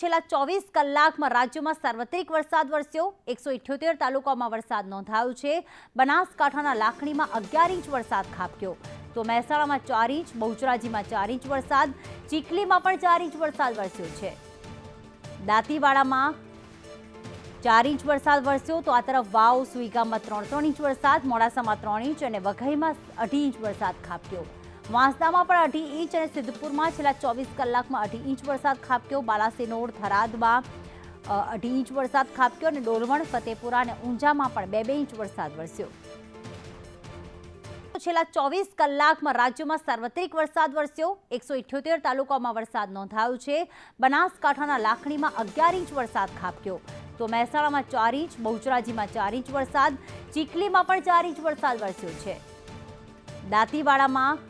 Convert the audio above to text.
છેલ્લા ચોવીસ કલાકમાં રાજ્યમાં સાર્વત્રિક વરસાદ વરસ્યો. એકસો ઇઠ્યોતેર તાલુકાઓમાં વરસાદ નોંધાયો છે. બનાસકાંઠાના લાખણીમાં અગિયાર ઇંચ વરસાદ ખાબક્યો. તો મહેસાણામાં ચાર ઇંચ, બહુચરાજીમાં ચાર ઇંચ વરસાદ, ચીખલીમાં પણ ચાર ઇંચ વરસાદ વરસ્યો છે. દાંતીવાડામાં ચાર ઇંચ વરસાદ વરસ્યો. તો આ તરફ વાવ, સુઈગામમાં ત્રણ ત્રણ ઇંચ વરસાદ, મોડાસામાં ત્રણ ઇંચ અને વઘઈમાં અઢી ઇંચ વરસાદ ખાબક્યો. વાંસદામાં પણ અઢી ઇંચ અને સિદ્ધપુરમાં છેલ્લા ચોવીસ કલાકમાં અઢી ઇંચ વરસાદ ખાબક્યો. બાલાસિનોર થરાદમાં અઢી ઇંચ વરસાદ ખાબક્યો અને ડોલવણ, ફતેપુરા અને ઊંઝામાં પણ બે બે ઇંચ વરસાદ વરસ્યો. છેલ્લા ચોવીસ કલાકમાં રાજ્યમાં સાર્વત્રિક વરસાદ વરસ્યો. એકસો ઇઠ્યોતેર તાલુકાઓમાં વરસાદ નોંધાયો છે. બનાસકાંઠાના લાખણીમાં અગિયાર ઇંચ વરસાદ ખાબક્યો. તો મહેસાણામાં ચાર ઇંચ, બહુચરાજીમાં ચાર ઇંચ વરસાદ, ચીખલીમાં પણ ચાર ઇંચ વરસાદ વરસ્યો છે. દાંતીવાડામાં